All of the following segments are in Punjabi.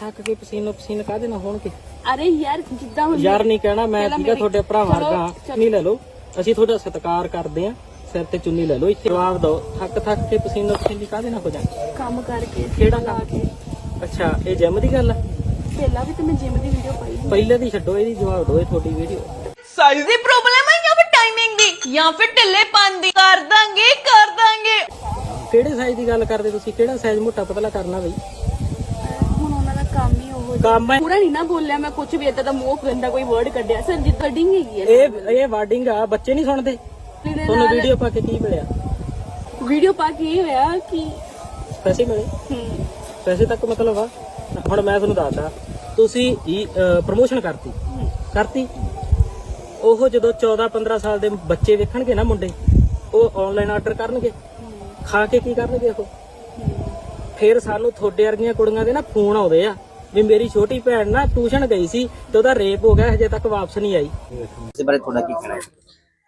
ਥੱਕ ਕੇ ਪਸੀਨੋ ਪਸੀਨ ਕਾਹਦੇ ਨਾਲ ਹੋਣਗੇ? ਅਰੇ ਯਾਰ ਜਿੱਦਾਂ ਹੁਣ ਯਾਰ ਨਹੀਂ ਕਹਿਣਾ ਮੈਂ ਠੀਕਾ ਤੁਹਾਡੇ ਭਰਾ ਵਰਗਾ। ਨਹੀਂ ਲੈ ਲਓ। ਅਸੀਂ ਤੁਹਾਡਾ ਸਤਿਕਾਰ ਕਰਦੇ ਆ ਸਿਰ ਤੇ ਚੁੰਨੀ ਲੈ ਲਓ। ਇੱਥੇ ਜਵਾਬ ਦਿਓ। ਥੱਕ ਥੱਕ ਕੇ ਪਸੀਨੋ ਪਸੀਨੀ ਕਾਹਦੇ ਨਾਲ ਹੋ ਜਾ ਕੰਮ ਕਰਕੇ ਕਿਹੜਾ ਲਾ ਕੰਮ? ਕੇ। ਅੱਛਾ ਇਹ ਜਿਮ ਦੀ ਗੱਲ ਆ? ਪਹਿਲਾਂ ਵੀ ਤੇ ਮੈਂ ਜਿਮ ਦੀ ਵੀਡੀਓ ਪਾਈ ਸੀ। ਪਹਿਲੇ ਦੀ ਛੱਡੋ ਇਹਦੀ ਜਵਾਬ ਦਿਓ ਇਹ ਤੁਹਾਡੀ ਵੀਡੀਓ ਸਾਈਜ਼ ਦੀ ਪ੍ਰੋਬਲਮ ਹੈ ਜਾਂ ਫਿਰ ਟਾਈਮਿੰਗ ਦੀ? ਜਾਂ ਫਿਰ ਢਿੱਲੇਪਨ ਦੀ? ਕਰ ਦਾਂਗੇ ਕਰ ਦਾਂਗੇ। ਕਿਹੜੇ ਸਾਈਜ਼ ਦੀ ਗੱਲ ਕਰਦੇ ਤੁਸੀਂ? ਕਿਹੜਾ ਸਾਈਜ਼ ਮੋਟਾ ਪਤਲਾ ਕਰਨਾ ਬਈ? ਕੰਮ ਹੀ ਉਹ ਜਿਹਾ। ਕੰਮ ਹੈ। ਪੂਰਾ ਨਹੀਂ ਨਾ ਬੋਲਿਆ ਮੈਂ ਕੁਝ ਵੀ ਏਦਾਂ ਦਾ ਮੂੰਹ ਗੰਦਾ ਕੋਈ ਵਰਡ ਕੱਢਿਆ। ਸਰ ਜਿੱਦ ਕਟਿੰਗ ਹੈਗੀ ਹੈ। ਇਹ ਇਹ ਵਾਰਡਿੰਗ ਆ ਬੱਚੇ ਨਹੀਂ ਸੁਣਦੇ। ਇਹਦੇ ਤੁਹਾਨੂੰ ਨਾਲ ਵੀਡੀਓ ਪਾ ਕੇ ਕੀ ਮਿਲਿਆ? ਵੀਡੀਓ ਪਾ ਕੇ ਇਹ ਹੋਇਆ ਕਿ ਪੈਸੇ ਮਿਲੇ? ਹਮ, ਪੈਸੇ ਤੱਕ ਮਤਲਬ ਆ? ਹੁਣ ਮੈਂ ਤੁਹਾਨੂੰ ਦੱਸਦਾ। ਤੁਸੀਂ ਹੀ ਪ੍ਰੋਮੋਸ਼ਨ ਕਰਤੀ। ਕਰਤੀ? ਉਹ ਜਦੋਂ 14 15 ਸਾਲ ਦੇ ਬੱਚੇ ਵੇਖਣਗੇ ਨਾ ਮੁੰਡੇ ਉਹ ਆਨਲਾਈਨ ਆਰਡਰ ਕਰਨਗੇ। ਖਾ ਕੇ ਕੀ ਕਰਨਗੇ ਉਹ? ਫਿਰ ਸਾਨੂੰ ਥੋੜੇ ਵਰਗੀਆਂ ਕੁੜੀਆਂ ਦੇ ਨਾ ਫੋਨ ਆਉਂਦੇ ਆ ਵੀ ਮੇਰੀ ਛੋਟੀ ਭੈਣ ਨਾ ਟਿਊਸ਼ਨ ਗਈ ਸੀ ਤੇ ਉਹਦਾ ਰੇਪ ਹੋ ਗਿਆ, ਹਜੇ ਤੱਕ ਵਾਪਸ ਨਹੀਂ ਆਈ। ਇਸ ਬਾਰੇ ਤੁਹਾਡਾ ਕੀ ਕਹਿਣਾ ਹੈ?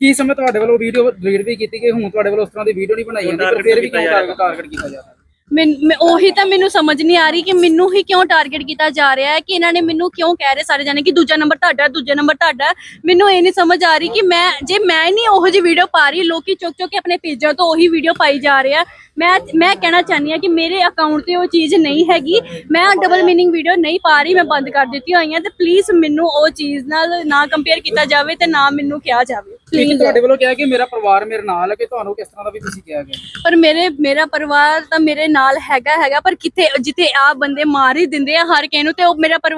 ਕੀ ਸਮੇਂ ਤੁਹਾਡੇ ਵੱਲੋਂ ਵੀਡੀਓ ਡਿਲੀਟ ਵੀ ਕੀਤੀ ਗਈ ਹੁਣ ਤੁਹਾਡੇ ਵੱਲੋਂ ਉਸ ਤਰ੍ਹਾਂ ਦੀ ਵੀਡੀਓ ਨਹੀਂ ਬਣਾਈ ਜਾਂਦੀ ਪਰ ਫਿਰ ਵੀ ਕਿਉਂ ਟਾਰਗੇਟ ਟਾਰਗੇਟ ਕੀਤਾ ਜਾ ਰਿਹਾ? ਮੈਨ- ਮੈਂ ਉਹੀ ਤਾਂ ਮੈਨੂੰ ਸਮਝ ਨਹੀਂ ਆ ਰਹੀ ਕਿ ਮੈਨੂੰ ਹੀ ਕਿਉਂ ਟਾਰਗੇਟ ਕੀਤਾ ਜਾ ਰਿਹਾ ਹੈ ਕਿ ਇਹਨਾਂ ਨੇ ਮੈਨੂੰ ਕਿਉਂ ਕਹਿ ਰਹੇ ਸਾਰੇ ਜਾਣੇ ਕਿ ਦੂਜਾ ਨੰਬਰ ਤੁਹਾਡਾ ਦੂਜਾ ਨੰਬਰ ਤੁਹਾਡਾ ਮੈਨੂੰ ਇਹ ਨਹੀਂ ਸਮਝ ਆ ਰਹੀ ਕਿ ਮੈਂ ਜੇ ਮੈਂ ਨਹੀਂ ਉਹੋ ਜਿਹੀ ਵੀਡੀਓ ਪਾ ਰਹੀ ਲੋਕੀ ਚੁੱਕ ਚੁੱਕ ਕੇ ਆਪਣੇ ਪੇਜਾਂ ਤੋਂ ਉਹੀ ਵੀਡੀਓ ਪਾਈ ਜਾ ਰਹੇ ਆ। ਮੈਂ ਮੈਂ ਕਹਿਣਾ ਚਾਹੁੰਦੀ ਆ ਕਿ ਮੇਰੇ ਅਕਾਊਂਟ ਤੇ ਉਹ ਚੀਜ਼ ਨਹੀਂ ਹੈਗੀ। ਮੈਂ ਡਬਲ ਮੀਨਿੰਗ ਵੀਡੀਓ ਨਹੀਂ ਪਾ ਰਹੀ ਮੈਂ ਬੰਦ ਕਰ ਦਿੱਤੀ ਹੋਈਆਂ ਤੇ ਪਲੀਜ਼ ਮੈਨੂੰ ਉਹ ਚੀਜ਼ ਨਾਲ ਨਾ ਕੰਪੇਅਰ ਕੀਤਾ ਜਾਵੇ ਤੇ ਨਾ ਮੈਨੂੰ ਕਿਹਾ ਜਾਵੇ। ਇੱਕ ਤੁਹਾਡੇ ਵੱਲੋਂ ਕਿਹਾ ਕਿ ਮੇਰਾ ਪਰਿਵਾਰ ਮੇਰੇ ਨਾਲ ਹੈ ਕਿ ਤੁਹਾਨੂੰ ਕਿਸ ਤਰ੍ਹਾਂ ਦਾ ਵੀ ਤੁਸੀਂ ਕਿਹਾ ਗਿਆ? ਪਰ ਮੇਰੇ ਮੇਰਾ ਪਰਿਵਾਰ ਤਾਂ ਮੇਰੇ ਨਾਲ ਹੈਗਾ ਹੈਗਾ ਪਰ ਕਿੱਥੇ ਜਿੱਥੇ ਆ ਬੰਦੇ ਮਾਰ ਹੀ ਦਿੰਦੇ ਆ ਹਰ ਕਿਸੇ ਨੂੰ ਤੇ ਉਹ ਮੇਰਾ ਪਰਿਵਾਰ